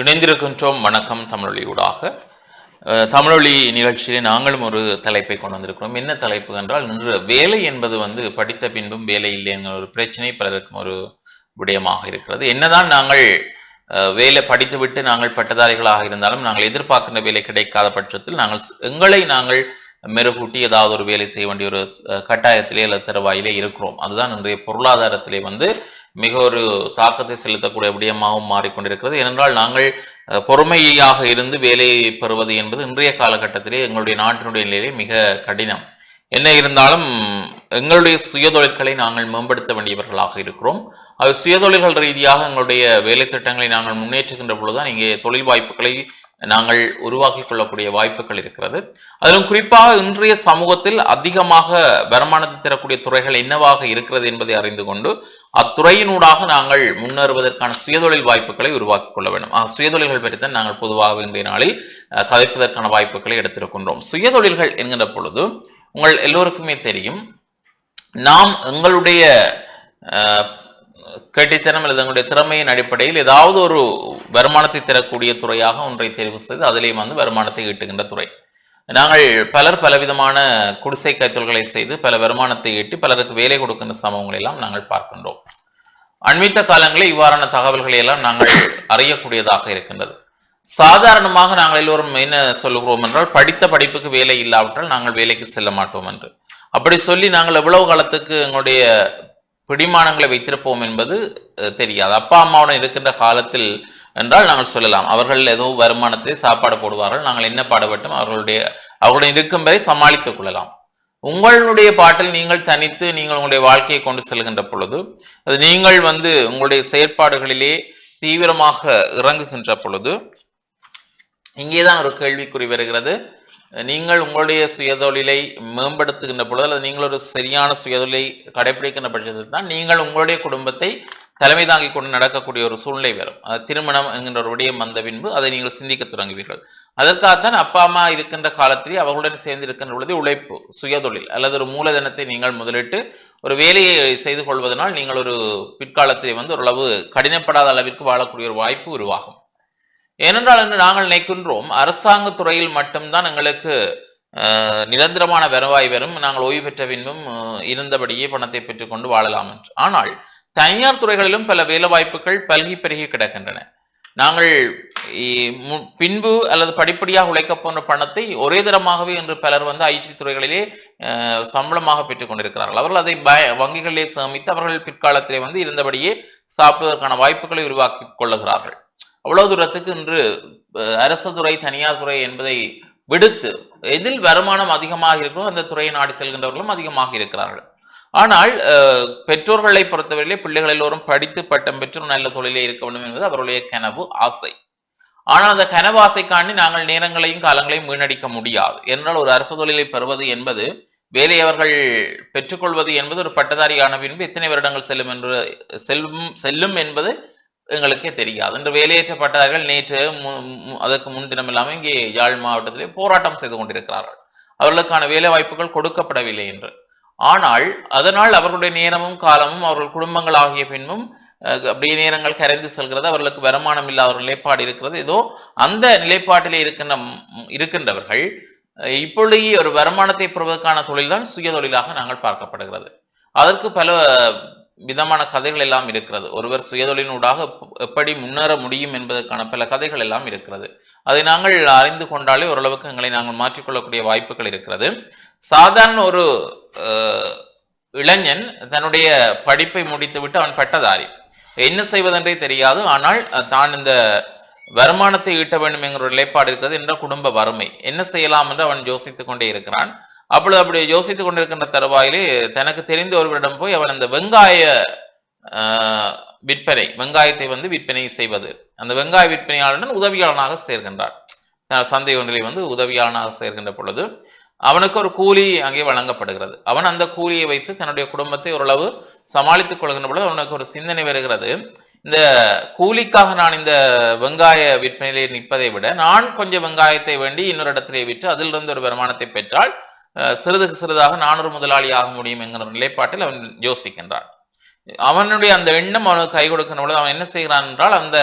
இணைந்திருக்கின்றோம். வணக்கம் தமிழொலி ஊடாக. தமிழொலி நிகழ்ச்சியிலே நாங்களும் ஒரு தலைப்பை கொண்டு வந்திருக்கிறோம். என்ன தலைப்பு என்றால் இன்று வேலை என்பது வந்து படித்த பின்பும் வேலை இல்லை என்கிற ஒரு பிரச்சனை பலருக்கும் ஒரு விடயமாக இருக்கிறது. என்னதான் நாங்கள் வேலை படித்துவிட்டு நாங்கள் பட்டதாரிகளாக இருந்தாலும் நாங்கள் எதிர்பார்க்கின்ற வேலை கிடைக்காத பட்சத்தில் நாங்கள் எங்களை நாங்கள் மெருகூட்டி ஏதாவது ஒரு வேலை செய்ய வேண்டிய ஒரு கட்டாயத்திலே அல்லது தருவாயிலே இருக்கிறோம். அதுதான் இன்றைய பொருளாதாரத்திலே வந்து மிக ஒரு தாக்கத்தை செலுத்தக்கூடிய விடயமாகவும் மாறிக்கொண்டிருக்கிறது. ஏனென்றால் நாங்கள் பொறுமையாக இருந்து வேலையை பெறுவது என்பது இன்றைய காலகட்டத்திலே எங்களுடைய நாட்டினுடைய நிலையிலே மிக கடினம். என்ன இருந்தாலும் எங்களுடைய சுயதொழில்களை நாங்கள் மேம்படுத்த வேண்டியவர்களாக இருக்கிறோம். அது சுயதொழில்கள் ரீதியாக எங்களுடைய வேலை திட்டங்களை நாங்கள் முன்னேற்றுகின்ற பொழுதுதான் இங்கே தொழில் வாய்ப்புகளை நாங்கள் உருவாக்கிக் கொள்ளக்கூடிய வாய்ப்புகள் இருக்கிறது. அதிலும் குறிப்பாக இன்றைய சமூகத்தில் அதிகமாக வருமானத்தை தரக்கூடிய துறைகள் என்னவாக இருக்கிறது என்பதை அறிந்து கொண்டு அத்துறையினூடாக நாங்கள் முன்னேறுவதற்கான சுயதொழில் வாய்ப்புகளை உருவாக்கிக் கொள்ள வேண்டும். சுயதொழில்கள் பற்றித்தான் நாங்கள் பொதுவாக இன்றைய நாளில் கதைப்பதற்கான வாய்ப்புகளை எடுத்திருக்கின்றோம். சுயதொழில்கள் என்கின்ற பொழுது உங்கள் எல்லோருக்குமே தெரியும் நாம் எங்களுடைய கேட்டித்தனம் அல்லது தங்களுடைய திறமையின் அடிப்படையில் ஏதாவது ஒரு வருமானத்தை தரக்கூடிய துறையாக ஒன்றை தெரிவு செய்து அதிலேயும் வந்து வருமானத்தை ஈட்டுகின்ற துறை. நாங்கள் பலர் பலவிதமான குடிசை கைத்தொழில்களை செய்து பல வருமானத்தை ஈட்டி பலருக்கு வேலை கொடுக்கின்ற சம்பவங்களை எல்லாம் நாங்கள் பார்க்கின்றோம். அண்மித்த காலங்களில் இவ்வாறான தகவல்களை எல்லாம் நாங்கள் அறியக்கூடியதாக இருக்கின்றது. சாதாரணமாக நாங்கள் எல்லோரும் என்ன சொல்லுகிறோம் என்றால் படித்த படிப்புக்கு வேலை இல்லாவிட்டால் நாங்கள் வேலைக்கு செல்ல மாட்டோம் என்று. அப்படி சொல்லி நாங்கள் எவ்வளவு காலத்துக்கு எங்களுடைய பிடிமானங்களை வைத்திருப்போம் என்பது தெரியாது. அப்பா அம்மாவுடன் இருக்கின்ற காலத்தில் என்றால் நாங்கள் சொல்லலாம். அவர்கள் ஏதோ வருமானத்திலே சாப்பாடு போடுவார்கள். நாங்கள் என்ன பாடுபட்டும்? அவர்களுடைய அவர்களுடன் இருக்கும் வரை சமாளித்துக் கொள்ளலாம். உங்களுடைய பாட்டில் நீங்கள் தனித்து நீங்கள் உங்களுடைய வாழ்க்கையை கொண்டு செல்கின்ற பொழுது அது நீங்கள் வந்து உங்களுடைய செயற்பாடுகளிலே தீவிரமாக இறங்குகின்ற பொழுது இங்கேதான் ஒரு கேள்விக்குறி வருகிறது. நீங்கள் உங்களுடைய சுயதொழிலை மேம்படுத்துகின்ற பொழுது அல்லது நீங்கள் ஒரு சரியான சுயதொழிலை கடைபிடிக்கின்ற பட்சத்தில் தான் நீங்கள் உங்களுடைய குடும்பத்தை தலைமை தாங்கி கொண்டு நடக்கக்கூடிய ஒரு சூழ்நிலை வரும். அது திருமணம் என்கின்ற ஒரு விடயம் வந்த பின்பு அதை நீங்கள் சிந்திக்க தொடங்குவீர்கள். அதற்காகத்தான் அப்பா அம்மா இருக்கின்ற காலத்திலே அவர்களுடன் சேர்ந்து இருக்கின்ற பொழுது உழைப்பு சுயதொழில் அல்லது ஒரு மூலதனத்தை நீங்கள் முதலிட்டு ஒரு வேலையை செய்து கொள்வதனால் நீங்கள் ஒரு பிற்காலத்திலே வந்து ஓரளவு கடினப்படாத அளவிற்கு வாழக்கூடிய ஒரு வாய்ப்பு உருவாகும். ஏனென்றால் என்று நாங்கள் நினைக்கின்றோம் அரசாங்க துறையில் மட்டும்தான் எங்களுக்கு நிரந்தரமான வருவாய் வரும். நாங்கள் ஓய்வு பெற்ற பின்பும் இருந்தபடியே பணத்தை பெற்றுக்கொண்டு வாழலாம் என்று. ஆனால் தனியார் துறைகளிலும் பல வேலை வாய்ப்புகள் பல்கி பெருகி கிடக்கின்றன. நாங்கள் பின்பு அல்லது படிப்படியாக உழைக்கப் போன்ற பணத்தை ஒரே தரமாகவே என்று பலர் வந்து ஐடி துறைகளிலே சம்பளமாக பெற்றுக் கொண்டிருக்கிறார்கள். அவர்கள் அதை பய- வங்கிகளிலே சேமித்து அவர்கள் பிற்காலத்திலே வந்து இருந்தபடியே சாப்பிடுவதற்கான வாய்ப்புகளை உருவாக்கி கொள்ளுகிறார்கள். அவ்வளவு தூரத்துக்கு இன்று அரசு துறை தனியார் துறை என்பதை விடுத்து எதில் வருமானம் அதிகமாக இருக்கிறோ அந்த துறையை நாடி செல்கின்றவர்களும் அதிகமாக இருக்கிறார்கள். ஆனால் பெற்றோர்களை பொறுத்தவரையிலே பிள்ளைகள் எல்லோரும் படித்து பட்டம் பெற்று நல்ல தொழிலே இருக்க வேண்டும் என்பது அவருடைய கனவு ஆசை. ஆனால் அந்த கனவு ஆசைக்காண்டி நாங்கள் நேரங்களையும் காலங்களையும் வீணடிக்க முடியாது. என்றால் ஒரு அரசு தொழிலை பெறுவது என்பது வேலை அவர்கள் பெற்றுக்கொள்வது என்பது ஒரு பட்டதாரியான பின்பு எத்தனை வருடங்கள் செல்லும் என்று செல்லும் செல்லும் என்பது எங்களுக்கே தெரியாது இன்று வேலையேற்றப்பட்டவர்கள் நேற்று மு- அதற்கு முன்தினம் இல்லாமல் இங்கே யாழ் மாவட்டத்திலே போராட்டம் செய்து கொண்டிருக்கிறார்கள். அவர்களுக்கான வேலை வாய்ப்புகள் கொடுக்கப்படவில்லை என்று. ஆனால் அதனால் அவர்களுடைய நேரமும் காலமும் அவர்கள் குடும்பங்கள் ஆகிய பின்பும் அஹ், அப்படியே நேரங்கள் கரைந்து செல்கிறது. அவர்களுக்கு வருமானம் இல்லாத ஒரு நிலைப்பாடு இருக்கிறது. ஏதோ அந்த நிலைப்பாட்டிலே இருக்கின்ற இருக்கின்றவர்கள் அஹ், இப்பொழுது ஒரு வருமானத்தை பெறுவதற்கான தொழில்தான் சுய தொழிலாக நாங்கள் பார்க்கப்படுகிறது. அதற்கு பல விதமான கதைகள் எல்லாம் இருக்கிறது. ஒருவர் சுயதொழிலினூடாக எப்படி முன்னேற முடியும் என்பதற்கான பல கதைகள் எல்லாம் இருக்கிறது. அதை நாங்கள் அறிந்து கொண்டாலே ஓரளவுக்கு எங்களை நாங்கள் மாற்றிக்கொள்ளக்கூடிய வாய்ப்புகள் இருக்கிறது. சாதாரண ஒரு அஹ், இளைஞன் தன்னுடைய படிப்பை முடித்துவிட்டு அவன் பட்டதாரி. என்ன செய்வதென்றே தெரியாது. ஆனால் தான் இந்த வருமானத்தை ஈட்ட வேண்டும் என்கிற ஒரு நிலைப்பாடு இருக்கிறது. என்ற குடும்ப வறுமை. என்ன செய்யலாம் என்று அவன் யோசித்துக் கொண்டே இருக்கிறான். அப்பொழுது அப்படி யோசித்துக் கொண்டிருக்கின்ற தருவாயிலே தனக்கு தெரிந்த ஒருவரிடம் போய் அவன் அந்த வெங்காய விற்பனை வெங்காயத்தை வந்து விற்பனை செய்வது. அந்த வெங்காய விற்பனையாளருடன் உதவியாளனாக சேர்கின்றார் சந்தை ஒன்றிலே வந்து உதவியாளனாக சேர்கின்ற பொழுது அவனுக்கு ஒரு கூலி அங்கே வழங்கப்படுகிறது. அவன் அந்த கூலியை வைத்து தன்னுடைய குடும்பத்தை ஓரளவு சமாளித்துக் கொள்கின்ற பொழுது அவனுக்கு ஒரு சிந்தனை வருகிறது. இந்த கூலிக்காக நான் இந்த வெங்காய விற்பனையிலே நிற்பதை விட நான் கொஞ்சம் வெங்காயத்தை வேண்டி இன்னொரு இடத்திலே விற்று அதிலிருந்து ஒரு வருமானத்தை பெற்றால் சிறிதுக்கு சிறிதாக நானூறு முதலாளி ஆக முடியும் என்கிற நிலைப்பாட்டில் அவன் யோசிக்கின்றான். அவனுடைய அந்த எண்ணம் அவனுக்கு கை கொடுக்கிற பொழுது அவன் என்ன செய்கிறான் என்றால் அந்த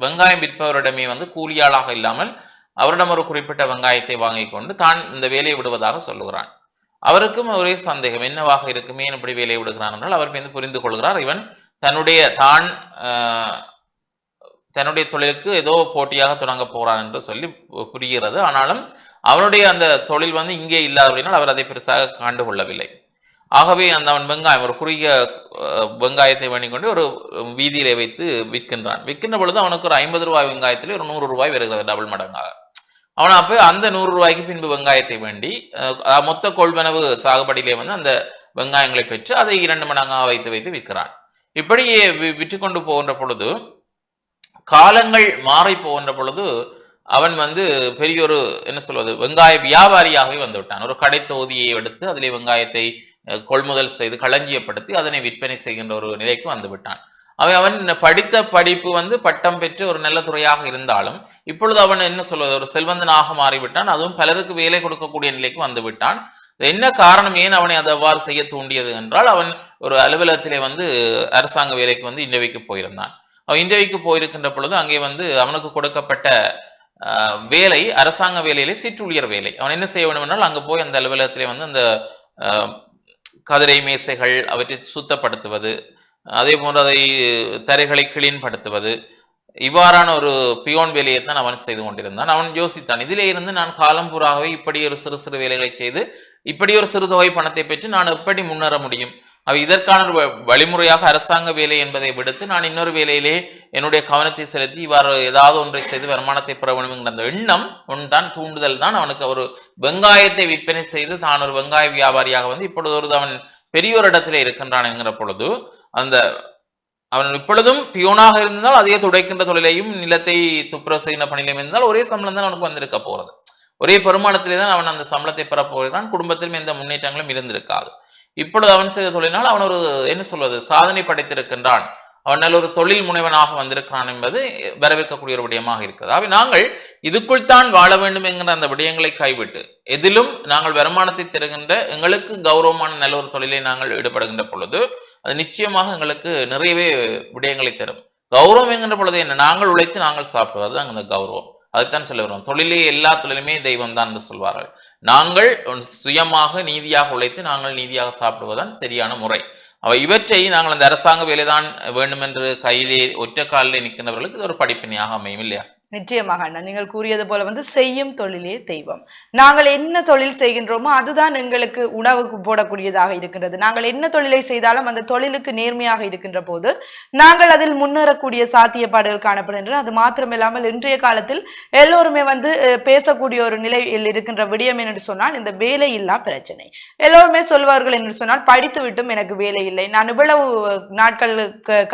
வெங்காயம் விற்பவரிடமே வந்து கூலியாளாக இல்லாமல் அவரிடம் ஒரு குறிப்பிட்ட வெங்காயத்தை வாங்கி கொண்டு தான் இந்த வேலையை விடுவதாக சொல்லுகிறான். அவருக்கும் ஒரே சந்தேகம் என்னவாக இருக்குமே இப்படி வேலையை விடுகிறான் என்றால் அவர் வந்து புரிந்து கொள்கிறார் இவன் தன்னுடைய தான் ஆஹ், தன்னுடைய தொழிலுக்கு ஏதோ போட்டியாக தொடங்க போகிறான் என்று சொல்லி பு- புரிகிறது. ஆனாலும் அவனுடைய அந்த தொழில் வந்து இங்கே இல்லாதபடினால் அவர் அதை பெருசாக கண்டு கொள்ளவில்லை ஆகவே அந்த அவன் வெங்காயம் ஒரு குறுகிய அஹ், வெங்காயத்தை வேண்டிக்கொண்டு ஒரு வீதியிலே வைத்து விற்கின்றான். விற்கின்ற பொழுது அவனுக்கு ஒரு ஐம்பது ரூபாய் வெங்காயத்திலே ஒரு நூறு ரூபாய் வருகிறது டபுள் மடங்காக. அவன் அப்போ அந்த நூறு ரூபாய்க்கு பின்பு வெங்காயத்தை வேண்டி அஹ், மொத்த கொள்வனவு சாகுபடியிலே வந்து அந்த வெங்காயங்களை பெற்று அதை இரண்டு மடங்காக வைத்து வைத்து விற்கிறான். இப்படியே வி- விற்று கொண்டு போகின்ற பொழுது காலங்கள் மாறி போகின்ற பொழுது அவன் வந்து பெரிய ஒரு என்ன சொல்வது வெங்காய வியாபாரியாகவே வந்து விட்டான். ஒரு கடை தொகுதியை எடுத்து அதிலே வெங்காயத்தை கொள்முதல் செய்து களஞ்சியப்படுத்தி அதனை விற்பனை செய்கின்ற ஒரு நிலைக்கு வந்து விட்டான். அவன் அவன் படித்த படிப்பு வந்து பட்டம் பெற்று ஒரு நல்ல துறையாக இருந்தாலும் இப்பொழுது அவன் என்ன சொல்வது ஒரு செல்வந்தனாக மாறிவிட்டான். அதுவும் பலருக்கு வேலை கொடுக்கக்கூடிய நிலைக்கு வந்து விட்டான். என்ன காரணம் ஏன் அவனை அது அவ்வாறு செய்ய தூண்டியது என்றால் அவன் ஒரு அலுவலகத்திலே வந்து அரசாங்க வேலைக்கு வந்து இன்டர்வியூக்கு போயிருந்தான். அவன் இன்டர்வியூக்கு போயிருக்கின்ற பொழுது அங்கே வந்து அவனுக்கு கொடுக்கப்பட்ட வேலை அரசாங்க வேலையிலே சிற்றூழியர் வேலை. அவன் என்ன செய்ய வேண்டும் என்றால் அங்கு போய் அந்த அலுவலகத்திலே வந்து அந்த கதிரை மேசைகள் அவற்றை சுத்தப்படுத்துவது அதே போன்று அதை தரைகளை கிளீன் படுத்துவது இவ்வாறான ஒரு பியோன் வேலையை தான் அவன் செய்து கொண்டிருந்தான். அவன் யோசித்தான் இதிலே இருந்து நான் காலம் பூராகவே இப்படி ஒரு சிறு சிறு வேலைகளை செய்து இப்படி ஒரு சிறு தொகை பணத்தை பெற்று நான் எப்படி முன்னேற முடியும்? இதற்கான ஒரு வ- வழிமுறையாக அரசாங்க வேலை என்பதை விடுத்து நான் இன்னொரு வேலையிலே என்னுடைய கவனத்தை செலுத்தி இவ்வாறு ஏதாவது ஒன்றை செய்து வருமானத்தை பெற வேண்டும் அந்த எண்ணம் ஒன் தான் தூண்டுதல் தான். அவனுக்கு ஒரு வெங்காயத்தை விற்பனை செய்து தான் ஒரு வெங்காய வியாபாரியாக வந்து இப்பொழுது ஒரு அவன் பெரியோர் இடத்திலே இருக்கின்றான் என்கிற பொழுது அந்த அவன் இப்பொழுதும் பியோனாக இருந்தால் அதே துடைக்கின்ற தொழிலையும் நிலத்தை துப்புரவு செய்கின்ற பணியிலும் இருந்தால் ஒரே சம்பளம் தான் அவனுக்கு வந்திருக்க போறது. ஒரே பெருமானத்திலே தான் அவன் அந்த சம்பளத்தை பெறப் போகிறான். குடும்பத்திலும் எந்த முன்னேற்றங்களும் இருந்திருக்காது. இப்பொழுது அவன் செய்த தொழிலினால் அவன் ஒரு என்ன சொல்வது சாதனை படைத்திருக்கின்றான். அவன் நல்ல ஒரு தொழில் முனைவனாக வந்திருக்கிறான் என்பது வரவேற்கக்கூடிய ஒரு விடயமாக இருக்குது. ஆகவே நாங்கள் இதுக்குள் தான் வாழ வேண்டும் என்கிற அந்த விடயங்களை கைவிட்டு எதிலும் நாங்கள் வருமானத்தை தருகின்ற எங்களுக்கு கௌரவமான நல்ல ஒரு தொழிலை நாங்கள் ஈடுபடுகின்ற பொழுது அது நிச்சயமாக எங்களுக்கு நிறையவே விடயங்களை தரும். கௌரவம் என்கின்ற பொழுது என்ன? நாங்கள் உழைத்து நாங்கள் சாப்பிடுவது தான் அந்த கௌரவம். அதுதான் சொல்ல வருவோம் தொழிலே எல்லா தொழிலுமே தெய்வம் தான் என்று சொல்வார்கள். நாங்கள் சுயமாக நீதியாக உழைத்து நாங்கள் நீதியாக சாப்பிடுவதுதான் சரியான முறை. அவ இவற்றை நாங்கள் அந்த அரசாங்க வேலைதான் வேண்டும் என்று கையிலே ஒற்றை காலிலே நிற்கின்றவர்களுக்கு இது ஒரு படிப்பினையாக அமையும் இல்லையா? நிச்சயமாக அண்ணா நீங்கள் கூறியது போல வந்து செய்யும் தொழிலே தெய்வம். நாங்கள் என்ன தொழில் செய்கின்றோமோ அதுதான் எங்களுக்கு உணவுக்கு போடக்கூடியதாக இருக்கின்றது. நாங்கள் என்ன தொழிலை செய்தாலும் அந்த தொழிலுக்கு நேர்மையாக இருக்கின்ற போது நாங்கள் அதில் முன்னேறக்கூடிய சாத்தியப்பாடுகள் காணப்படுகின்றன. அது மாத்திரமில்லாமல் இன்றைய காலத்தில் எல்லோருமே வந்து பேசக்கூடிய ஒரு நிலையில் இருக்கின்ற விடயம் என்று சொன்னால் இந்த வேலை இல்லா பிரச்சனை. எல்லோருமே சொல்வார்கள் என்று சொன்னால் படித்து விட்டும் எனக்கு வேலை இல்லை. நான் இவ்வளவு நாட்கள்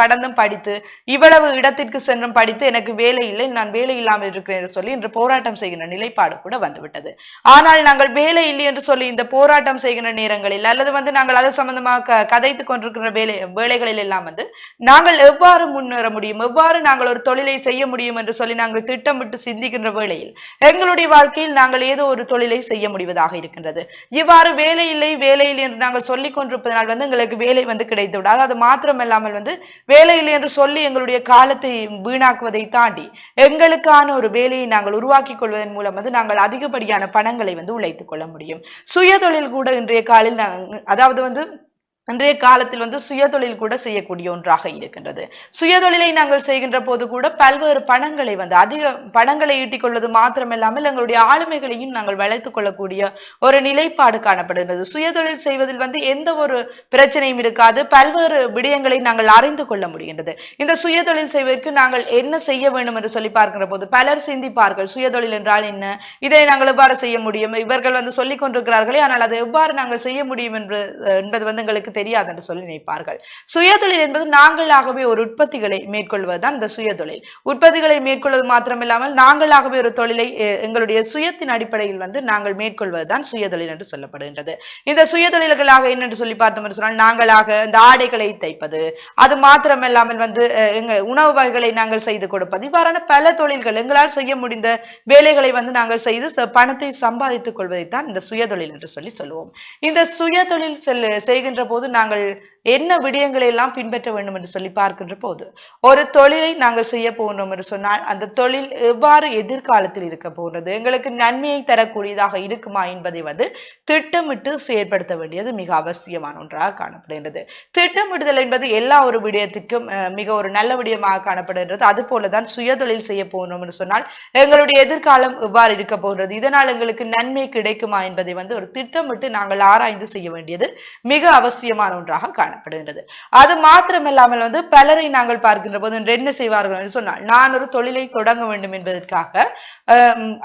கடந்தும் படித்து இவ்வளவு இடத்திற்கு சென்றும் படித்து எனக்கு வேலை இல்லை. நான் வேலை இல்லாமல் இருக்கிறேன் என்று சொல்லி இன்று போராட்டம் செய்கின்ற நிலைப்பாடு கூட வந்துவிட்டது. ஆனால் நாங்கள் வேலை இல்லை என்று சொல்லி இந்த போராட்டம் செய்கின்ற நேரங்களில் அல்லது வந்து நாங்கள் அது சம்பந்தமாக கதைத்து கொண்டிருக்கிற வேலை வேலைகளில் எல்லாம் வந்து நாங்கள் எவ்வாறு முன்னேற முடியும்? எவ்வாறு நாங்கள் ஒரு தொழிலை செய்ய முடியும் என்று சொல்லி நாங்கள் திட்டமிட்டு சிந்திக்கின்ற வேளையில் எங்களுடைய வாழ்க்கையில் நாங்கள் ஏதோ ஒரு தொழிலை செய்ய முடிவதாக இருக்கின்றது. இவ்வாறு வேலை இல்லை வேலை இல்லை என்று நாங்கள் சொல்லிக் கொண்டிருப்பதனால் வந்து எங்களுக்கு வேலை வந்து கிடைத்து விடாது அது மாத்திரமல்லாமல் வந்து வேலை இல்லை என்று சொல்லி எங்களுடைய காலத்தை வீணாக்குவதை தாண்டி எங்கள் எங்களுக்கான ஒரு வேலையை நாங்கள் உருவாக்கி கொள்வதன் மூலம் வந்து நாங்கள் அதிகப்படியான பணங்களை வந்து உழைத்துக் கொள்ள முடியும். சுயதொழில் கூட இன்றைய காலில் அதாவது வந்து இன்றைய காலத்தில் வந்து சுயதொழில் கூட செய்யக்கூடிய ஒன்றாக இருக்கின்றது. சுயதொழிலை நாங்கள் செய்கின்ற போது கூட பல்வேறு பணங்களை வந்து அதிக பணங்களை ஈட்டிக் கொள்வது மாத்திரமில்லாமல் எங்களுடைய ஆளுமைகளையும் நாங்கள் வளைத்துக் கொள்ளக்கூடிய ஒரு நிலைப்பாடு காணப்படுகிறது சுயதொழில் செய்வதில் வந்து எந்த ஒரு பிரச்சனையும் இருக்காது. பல்வேறு விடயங்களை நாங்கள் அறிந்து கொள்ள முடிகின்றது. இந்த சுயதொழில் செய்வதற்கு நாங்கள் என்ன செய்ய வேண்டும் என்று சொல்லி பார்க்கிற போது பலர் சிந்திப்பார்கள். சுயதொழில் என்றால் என்ன? இதை நாங்கள் எவ்வாறு செய்ய முடியும்? இவர்கள் வந்து சொல்லிக் கொண்டிருக்கிறார்களே ஆனால் அதை எவ்வாறு நாங்கள் செய்ய முடியும் என்று என்பது வந்து எங்களுக்கு தெரியாது என்று சொல்லி நினைப்பார்கள். சுயதொழில் என்பது நாங்களாகவே ஒரு உற்பத்திகளை மேற்கொள்வதுதான் இந்த சுயதொழில். உற்பத்திகளை மேற்கொள்வது மாத்திரமில்லாமல் நாங்களாகவே ஒரு தொழிலை எங்களுடைய சுயத்தின் அடிப்படையில் வந்து நாங்கள் மேற்கொள்வதுதான் சுயதொழில் என்று சொல்லப்படுகின்றது. இந்த சுயதொழில்களாக என்னென்று சொல்லி பார்த்தோம் என்று சொன்னால் நாங்களாக இந்த ஆடைகளை தைப்பது அது மாத்திரமில்லாமல் வந்து அஹ், எங்க உணவு வகைகளை நாங்கள் செய்து கொடுப்பது இவ்வாறான பல தொழில்கள் எங்களால் செய்ய முடிந்த வேலைகளை வந்து நாங்கள் செய்து பணத்தை சம்பாதித்துக் கொள்வதைத்தான் இந்த சுயதொழில் என்று சொல்லி சொல்லுவோம். இந்த சுயதொழில் செல் செய்கின்ற போது போது நாங்கள் என்ன விடயங்களை எல்லாம் பின்பற்ற வேண்டும் என்று சொல்லி பார்க்கின்ற போது ஒரு தொழிலை நாங்கள் செய்ய போகிறோம் என்று சொன்னால் அந்த தொழில் எவ்வாறு எதிர்காலத்தில் இருக்க போகிறது எங்களுக்கு நன்மையை தரக்கூடியதாக இருக்குமா என்பதை வந்து திட்டமிட்டு செயற்படுத்த வேண்டியது மிக அவசியமான ஒன்றாக காணப்படுகின்றது. திட்டமிடுதல் என்பது எல்லா ஒரு விடயத்திற்கும் மிக ஒரு நல்ல விடயமாக காணப்படுகின்றது. அது போலதான் சுயதொழில் செய்ய போகிறோம் என்று சொன்னால் எங்களுடைய எதிர்காலம் எவ்வாறு இருக்க போகிறது இதனால் எங்களுக்கு நன்மை கிடைக்குமா என்பதை வந்து ஒரு திட்டமிட்டு நாங்கள் ஆராய்ந்து செய்ய வேண்டியது மிக அவசியம் முக்கியமான ஒன்றாக காணப்படுகின்றது. அது மாத்திரமில்லாமல் வந்து பலரை நாங்கள் பார்க்கின்ற போது என்ன செய்வார்கள் என்று சொன்னால் நான் ஒரு தொழிலை தொடங்க வேண்டும் என்பதற்காக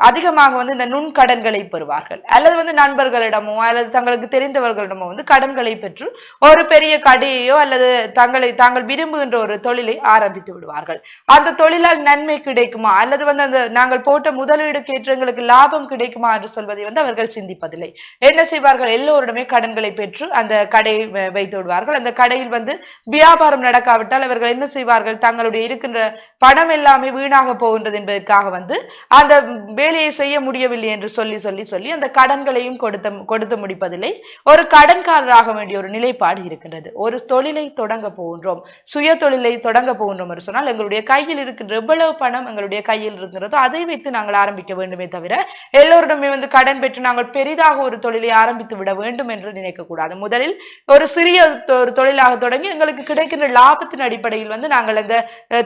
அதிகமாக வந்து இந்த நுண்கடன்களை பெறுவார்கள். அல்லது வந்து நண்பர்களிடமோ அல்லது தங்களுக்கு தெரிந்தவர்களிடமோ வந்து கடன்களை பெற்று ஒரு பெரிய கடையையோ அல்லது தங்களை தாங்கள் விரும்புகின்ற ஒரு தொழிலை ஆரம்பித்து விடுவார்கள். அந்த தொழிலால் நன்மை கிடைக்குமா? அல்லது வந்து அந்த நாங்கள் போட்ட முதலீடு ஏற்ற லாபம் கிடைக்குமா என்று சொல்வதை வந்து அவர்கள் சிந்திப்பதில்லை. என்ன செய்வார்கள்? எல்லோரிடமே கடன்களை பெற்று அந்த கடையை வைத்து விடுவார்கள் அந்த கடையில் வந்து வியாபாரம் நடக்காவிட்டால் அவர்கள் என்ன செய்வார்கள்? தங்களுடைய இருக்கின்ற பணம் எல்லாமே வீணாக போகின்றது என்பதற்காக வந்து அந்த வேலையை செய்ய முடியவில்லை என்று சொல்லி சொல்லி சொல்லி அந்த கடன்களையும் கொடுத்த கொடுத்து முடிப்பதில்லை. ஒரு கடன்காரராக வேண்டிய ஒரு நிலைப்பாடு இருக்கின்றது. ஒரு தொழிலை தொடங்க போகின்றோம். சுய தொழிலை தொடங்க போகின்றோம் என்று சொன்னால் எங்களுடைய கையில் இருக்கின்ற எவ்வளவு பணம் எங்களுடைய கையில் இருக்கிறதோ அதை வைத்து நாங்கள் ஆரம்பிக்க வேண்டுமே தவிர எல்லோரிடமே வந்து கடன் பெற்று நாங்கள் பெரிதாக ஒரு தொழிலை ஆரம்பித்து விட வேண்டும் என்று நினைக்க கூடாது. முதலில் ஒரு சிறிய ஒரு தொழிலாக தொடங்கி எங்களுக்கு கிடைக்கின்ற லாபத்தின் அடிப்படையில் வந்து நாங்கள் அந்த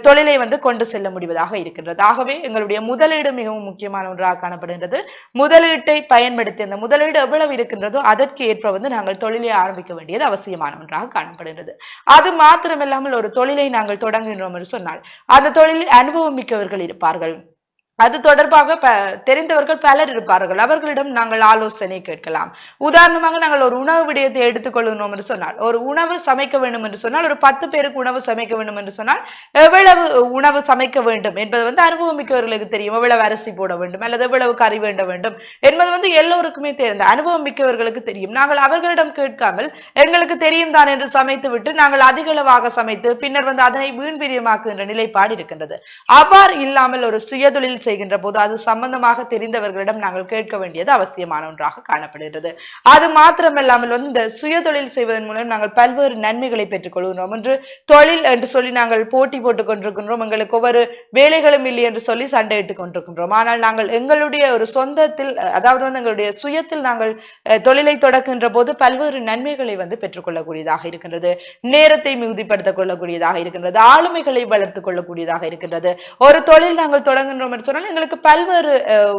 தொழிலை வந்து கொண்டு செல்ல முடிவதாக இருக்கின்றது. ஆகவே எங்களுடைய முதலீடு மிகவும் முக்கியமான ஒன்றாக காணப்படுகின்றது. முதலீட்டை பயன்படுத்தி அந்த முதலீடு எவ்வளவு இருக்கின்றதோ அதற்கு ஏற்ப வந்து நாங்கள் தொழிலை ஆரம்பிக்க வேண்டியது அவசியமான ஒன்றாக காணப்படுகின்றது. அது மாத்திரமில்லாமல் ஒரு தொழிலை நாங்கள் தொடங்குகின்றோம் என்று சொன்னால் அந்த தொழிலில் அனுபவம் மிக்கவர்கள் இருப்பார்கள். அது தொடர்பாக தெரிந்தவர்கள் பலர் இருப்பார்கள். அவர்களிடம் நாங்கள் ஆலோசனை கேட்கலாம். உதாரணமாக நாங்கள் ஒரு உணவு விடயத்தை எடுத்துக்கொள்ளணும் என்று சொன்னால் ஒரு உணவு சமைக்க வேண்டும் என்று சொன்னால் ஒரு பத்து பேருக்கு உணவு சமைக்க வேண்டும் என்று சொன்னால் எவ்வளவு உணவு சமைக்க வேண்டும் என்பது வந்து அனுபவம் மிக்கவர்களுக்கு தெரியும். எவ்வளவு அரிசி போட வேண்டும் அல்லது எவ்வளவு கறி வேண்ட வேண்டும் என்பது வந்து எல்லோருக்குமே தெரிந்த அனுபவம் மிக்கவர்களுக்கு தெரியும். நாங்கள் அவர்களிடம் கேட்காமல் எங்களுக்கு தெரியும் தான் என்று சமைத்து விட்டு நாங்கள் அதிகளவாக சமைத்து பின்னர் வந்து அதனை வீண் பிரியமாக்குகின்ற நிலைப்பாடு இருக்கின்றது. அவ்வாறு இல்லாமல் ஒரு சுயதொழில் செய்கின்ற போது அது சம்பந்தமாக தெரிந்தவர்களிடம் நாங்கள் கேட்க வேண்டியது அவசியமான ஒன்றாக காணப்படுகிறது. அது மாத்திரமல்லாமல் வந்து இந்த சுய தொழில் செய்வதன் மூலம் நாங்கள் பல்வேறு நன்மைகளை பெற்றுக் கொள்கிறோம் என்று தொழில் என்று சொல்லி நாங்கள் போட்டி போட்டுக் கொண்டிருக்கின்றோம். எங்களுக்கு ஒவ்வொரு வேலைகளும் இல்லை என்று சொல்லி சண்டையிட்டுக் கொண்டிருக்கின்றோம். ஆனால் நாங்கள் எங்களுடைய ஒரு சொந்தத்தில் அதாவது வந்து எங்களுடைய சுயத்தில் நாங்கள் தொழிலை தொடக்கின்ற போது பல்வேறு நன்மைகளை வந்து பெற்றுக்கொள்ளக்கூடியதாக இருக்கின்றது. நேரத்தை மிகுதிப்படுத்திக் கொள்ளக்கூடியதாக இருக்கின்றது. ஆளுமைகளை வளர்த்துக் கொள்ளக்கூடியதாக இருக்கின்றது. ஒரு தொழில் நாங்கள் தொடங்குகின்றோம் என்று சொன்னால் எங்களுக்கு பல்வேறு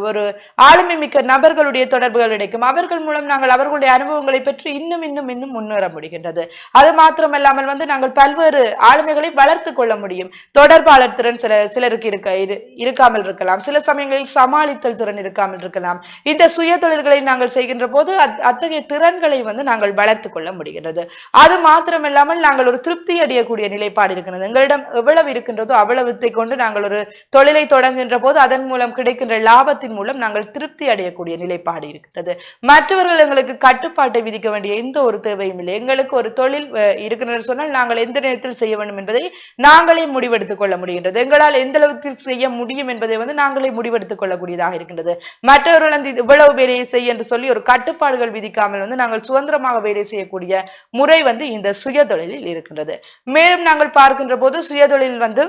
ஒரு ஆளுமை மிக்க நபர்களுடைய தொடர்புகள் கிடைக்கும். அவர்கள் மூலம் நாங்கள் அவர்களுடைய அனுபவங்களை பெற்று இன்னும் இன்னும் இன்னும் முன்னேற முடிகின்றது. அது மாத்திரமல்லாமல் வந்து நாங்கள் பல்வேறு ஆளுமைகளை வளர்த்து கொள்ள முடியும். தொடர்பாளர் திறன் சில சிலருக்கு இருக்க இருக்காமல் இருக்கலாம். சில சமயங்களில் சமாளித்தல் திறன் இருக்காமல் இருக்கலாம். இந்த சுய தொழில்களை நாங்கள் செய்கின்ற போது அத்தகைய திறன்களை வந்து நாங்கள் வளர்த்து கொள்ள முடிகின்றது. அது மாத்திரமில்லாமல் நாங்கள் ஒரு திருப்தி அடையக்கூடிய நிலைப்பாடு இருக்கிறது எங்களிடம் எவ்வளவு இருக்கின்றதோ அவ்வளவுத்தை கொண்டு நாங்கள் ஒரு தொழிலை தொடங்குகின்ற போது அதன் மூலம் கிடைக்கின்ற லாபத்தின் மூலம் நாங்கள் திருப்தி அடையக்கூடிய நிலைப்பாடு இருக்கிறது மற்றவர்கள் எங்களுக்கு கட்டுப்பாட்டை விதிக்க வேண்டிய எந்த ஒரு தேவையும் இல்லை. எங்களுக்கு ஒரு தொழில் இருக்கிறது சொன்னால் நாங்கள் எந்த நேரத்தில் செய்ய வேண்டும் என்பதை நாங்களே முடிவெடுத்துக் கொள்ள முடிகின்றது. எங்களால் எந்த அளவுக்கு செய்ய முடியும் என்பதை வந்து நாங்களே முடிவெடுத்துக் கொள்ளக்கூடியதாக இருக்கின்றது. மற்றவர்கள் வந்து இவ்வளவு வேலையை செய்ய என்று சொல்லி ஒரு கட்டுப்பாடுகள் விதிக்காமல் வந்து நாங்கள் சுதந்திரமாக வேலை செய்யக்கூடிய முறை வந்து இந்த சுய தொழிலில் இருக்கின்றது. மேலும் நாங்கள் பார்க்கின்ற போது சுயதொழில் வந்து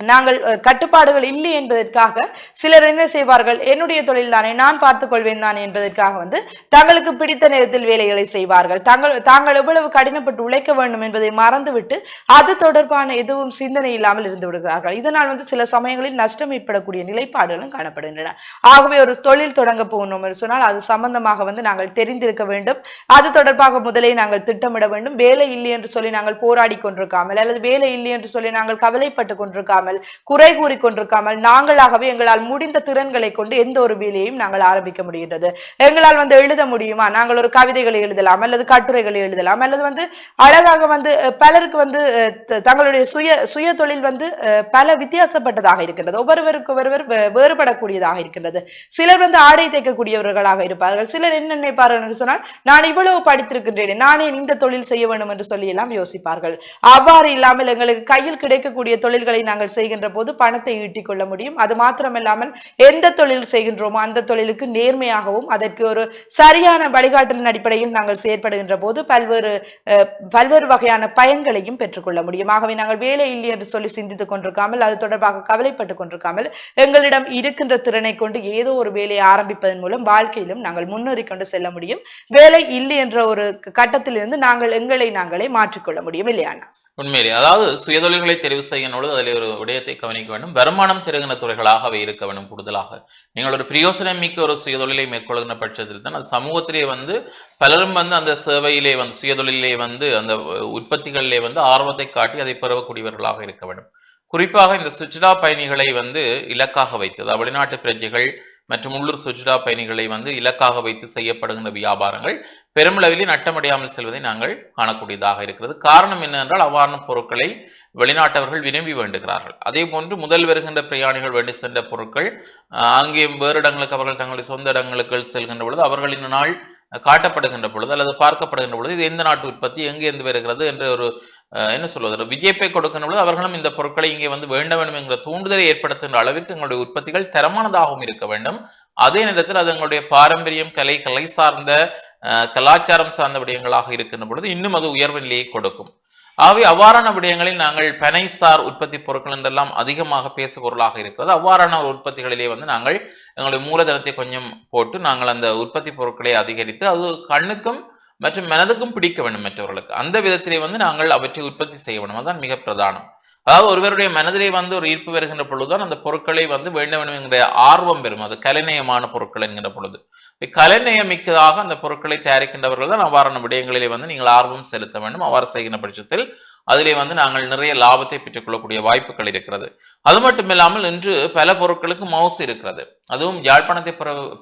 நாங்கள் கட்டுப்பாடுகள் இல்லை என்பதற்காக சிலர் என்ன செய்வார்கள்? என்னுடைய தொழில் தானே நான் பார்த்துக் கொள்வேன் தானே என்பதற்காக வந்து தங்களுக்கு பிடித்த நேரத்தில் வேலைகளை செய்வார்கள். தாங்கள் தாங்கள் எவ்வளவு கடினப்பட்டு உழைக்க வேண்டும் என்பதை மறந்துவிட்டு அது தொடர்பான எதுவும் சிந்தனை இல்லாமல் இருந்து விடுகிறார்கள். இதனால் வந்து சில சமயங்களில் நஷ்டம் ஏற்படக்கூடிய நிலைப்பாடுகளும் காணப்படுகின்றன. ஆகவே ஒரு தொழில் தொடங்க போகணும் என்று சொன்னால் அது சம்பந்தமாக வந்து நாங்கள் தெரிந்திருக்க வேண்டும். அது தொடர்பாக முதலே நாங்கள் திட்டமிட வேண்டும். வேலை இல்லை என்று சொல்லி நாங்கள் போராடி கொண்டிருக்காமல் அல்லது வேலை இல்லை என்று சொல்லி நாங்கள் கவலைப்பட்டு கொண்டிருக்காமல் கொண்டிருக்காமல் குறை கூறி கொண்டிருக்காமல் நாங்களாகவே எங்களால் முடிந்த திறன்களை கொண்டு எந்த ஒரு வேலையையும் நாங்கள் ஆரம்பிக்க முடிகின்றது. எங்களால் வந்து எழுத முடியுமா? நாங்கள் ஒரு கவிதைகளை எழுதலாம் அல்லது கட்டுரைகளை எழுதலாம் அல்லது வந்து அழகாக வந்து பலருக்கு வந்து தங்களுடைய சுய சுய தொழில் வந்து பல வித்தியாசப்பட்டதாக இருக்கின்றது. ஒவ்வொருவருக்கு ஒருவர் வேறுபடக்கூடியதாக இருக்கின்றது. சிலர் வந்து ஆடை தைக்கக்கூடியவர்களாக இருப்பார்கள். சிலர் என்ன நினைப்பார்கள் என்று சொன்னால் நான் இவ்வளவு படித்திருக்கின்றேன் நானே இந்த தொழில் செய்ய வேண்டும் என்று சொல்லி எல்லாம் யோசிப்பார்கள். அவ்வாறு இல்லாமல் எங்களுக்கு கையில் கிடைக்கக்கூடிய தொழில்களை நாங்கள் செய்கின்ற போது பணத்தை ஈட்டிக் கொள்ள முடியும். அது மாத்திரமல்லாமல் எந்த தொழில் செய்கின்றோமோ அந்த தொழிலுக்கு நேர்மையாகவும் அதற்கு ஒரு சரியான வழிகாட்டலின் அடிப்படையில் நாங்கள் செயற்படுகின்ற போது பல்வேறு பல்வேறு வகையான பயன்களையும் பெற்றுக்கொள்ள முடியும். ஆகவே நாங்கள் வேலை இல்லை என்று சொல்லி சிந்தித்துக் கொண்டிருக்காமல் அது தொடர்பாக கவலைப்பட்டுக் கொண்டிருக்காமல் எங்களிடம் இருக்கின்ற திறனை கொண்டு ஏதோ ஒரு வேலையை ஆரம்பிப்பதன் மூலம் வாழ்க்கையிலும் நாங்கள் முன்னேறி கொண்டு செல்ல முடியும். வேலை இல்லை என்ற ஒரு கட்டத்திலிருந்து நாங்கள் எங்களை நாங்களே மாற்றிக்கொள்ள முடியும் இல்லையானா உண்மையிலே. அதாவது சுயதொழில்களை தெரிவு செய்யும் பொழுது அதில் ஒரு விடயத்தை கவனிக்க வேண்டும். வருமானம் திருகின துறைகளாக அவை இருக்க வேண்டும் கூடுதலாக. நீங்கள் ஒரு பிரயோசனம் மிக்க ஒரு சுயதொழிலை மேற்கொள்கிற பட்சத்தில் தான் அது சமூகத்திலே வந்து பலரும் வந்து அந்த சேவையிலே வந்து சுயதொழிலே வந்து அந்த உற்பத்திகளிலே வந்து ஆர்வத்தை காட்டி அதை பெறக்கூடியவர்களாக இருக்க வேண்டும். குறிப்பாக இந்த சுற்றுலா பயணிகளை வந்து இலக்காக வைத்தது வெளிநாட்டு பிரஜைகள் மற்றும் உள்ளூர் சுற்றுலா பயணிகளை வந்து இலக்காக வைத்து செய்யப்படுகின்ற வியாபாரங்கள் பெருமளவிலே நட்டமடையாமல் செல்வதை நாங்கள் காணக்கூடியதாக இருக்கிறது. காரணம் என்னவென்றால் அவ்வாறான பொருட்களை வெளிநாட்டவர்கள் விரும்பி வேண்டுகிறார்கள். அதே போன்று முதல் வருகின்ற பிரயாணிகள் வேண்டி சென்ற பொருட்கள் அங்கேயும் அங்கே வேறு இடங்களுக்கு அவர்கள் தங்களுடைய சொந்த இடங்களுக்கு செல்கின்ற பொழுது அவர்களின் நாள் காட்டப்படுகின்ற பொழுது அல்லது பார்க்கப்படுகின்ற பொழுது இது எந்த நாட்டு உற்பத்தி எங்கே இருந்து வருகிறது என்ற ஒரு என்ன சொல்வது? விஜயப்பை கொடுக்கின்ற பொழுது அவர்களும் இந்த பொருட்களை இங்கே வந்து வேண்ட வேண்டும் என்கிற தூண்டுதலை ஏற்படுத்துகின்ற அளவிற்கு எங்களுடைய உற்பத்திகள் தரமானதாகவும் இருக்க வேண்டும். அதே நேரத்தில் அது எங்களுடைய பாரம்பரியம் கலை கலை சார்ந்த கலாச்சாரம் சார்ந்த விடயங்களாக இருக்கின்ற பொழுது இன்னும் அது உயர்வு நிலையை கொடுக்கும். ஆகவே அவ்வாறான விடயங்களில் நாங்கள் பெனைசார் உற்பத்தி பொருட்கள் என்றெல்லாம் அதிகமாக பேசு பொருளாக இருக்கிறது. அவ்வாறான ஒரு உற்பத்திகளிலே வந்து நாங்கள் எங்களுடைய மூலதனத்தை கொஞ்சம் போட்டு நாங்கள் அந்த உற்பத்தி பொருட்களை அதிகரித்து அது கண்ணுக்கும் மற்றும் மனதுக்கும் பிடிக்க வேண்டும் மற்றவர்களுக்கு. அந்த விதத்திலே வந்து நாங்கள் அவற்றை உற்பத்தி செய்ய வேண்டும். அதுதான் மிக பிரதானம். அதாவது ஒருவருடைய மனதிலே வந்து ஒரு ஈர்ப்பு வருகின்ற பொழுதுதான் அந்த பொருட்களை வந்து வேண்ட வேண்டும் என்கிற ஆர்வம் பெறும். அது கலைநயமான பொருட்கள் என்கின்ற பொழுது. கலைநயமிக்கதாக அந்த பொருட்களை தயாரிக்கின்றவர்கள் தான் அவ்வாறான விடயங்களிலே வந்து நீங்கள் ஆர்வம் செலுத்த வேண்டும். அவ்வாறு செய்கின்ற பட்சத்தில் அதிலே வந்து நாங்கள் நிறைய லாபத்தை பெற்றுக்கொள்ளக்கூடிய வாய்ப்புகள் இருக்கிறது. அது மட்டும் இல்லாமல் இன்று பல பொருட்களுக்கு மவுஸ் இருக்கிறது. அதுவும் யாழ்ப்பாணத்தை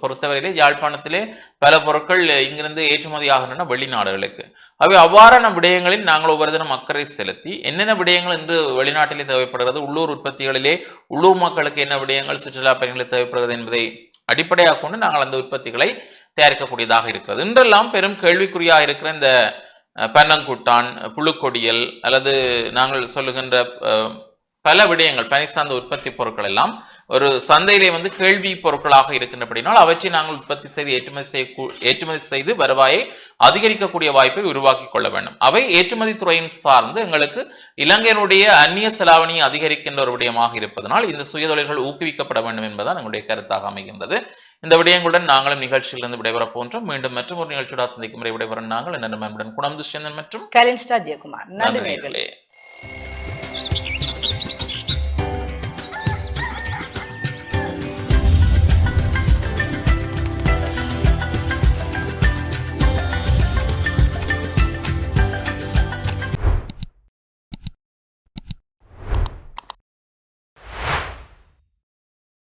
பொறுத்தவரையிலே யாழ்ப்பாணத்திலே பல பொருட்கள் இங்கிருந்து ஏற்றுமதி ஆகின்றன வெளிநாடுகளுக்கு. அவை அவ்வாறான விடயங்களில் நாங்கள் ஒவ்வொரு தினம் அக்கறை செலுத்தி என்னென்ன விடயங்கள் இன்று வெளிநாட்டிலே தேவைப்படுகிறது உள்ளூர் உற்பத்திகளிலே உள்ளூர் மக்களுக்கு என்ன விடயங்கள் சுற்றுலா பயணிகளுக்கு தேவைப்படுகிறது என்பதை அடிப்படையாக கொண்டு நாங்கள் அந்த உற்பத்திகளை தயாரிக்கக்கூடியதாக இருக்கிறது. இன்றெல்லாம் பெரும் கேள்விக்குறியாக இருக்கிற இந்த பன்னங்கூட்டான் பன்னங்குட்டான் புழுக்கொடியல் அல்லது நாங்கள் சொல்லுகின்ற பல விடயங்கள் பனி சார்ந்த உற்பத்தி பொருட்கள் எல்லாம் ஒரு சந்தையிலே வந்து கேள்வி பொருட்களாக இருக்கின்றபடினால் அவற்றை நாங்கள் உற்பத்தி செய்து ஏற்றுமதி செய்ய ஏற்றுமதி செய்து வருவாயை அதிகரிக்கக்கூடிய வாய்ப்பை உருவாக்கி கொள்ள வேண்டும். அவை ஏற்றுமதி துறையின் சார்ந்து எங்களுக்கு இலங்கையினுடைய அந்நிய செலாவணியை அதிகரிக்கின்ற ஒரு விடயமாக இருப்பதனால் இந்த சுயதொழில்கள் ஊக்குவிக்கப்பட வேண்டும் என்பதுதான் எங்களுடைய கருத்தாக அமைகின்றது. இந்த விடயங்களுடன் நாங்களும் நிகழ்ச்சியிலிருந்து விடைபெறப் போன்றோம் மீண்டும் மற்றும் ஒரு நிகழ்ச்சியோட சந்திக்கும் முறை விடைபெறும் நாங்கள் என்ன குணம் துஷ்யந்தன் மற்றும் நன்றி.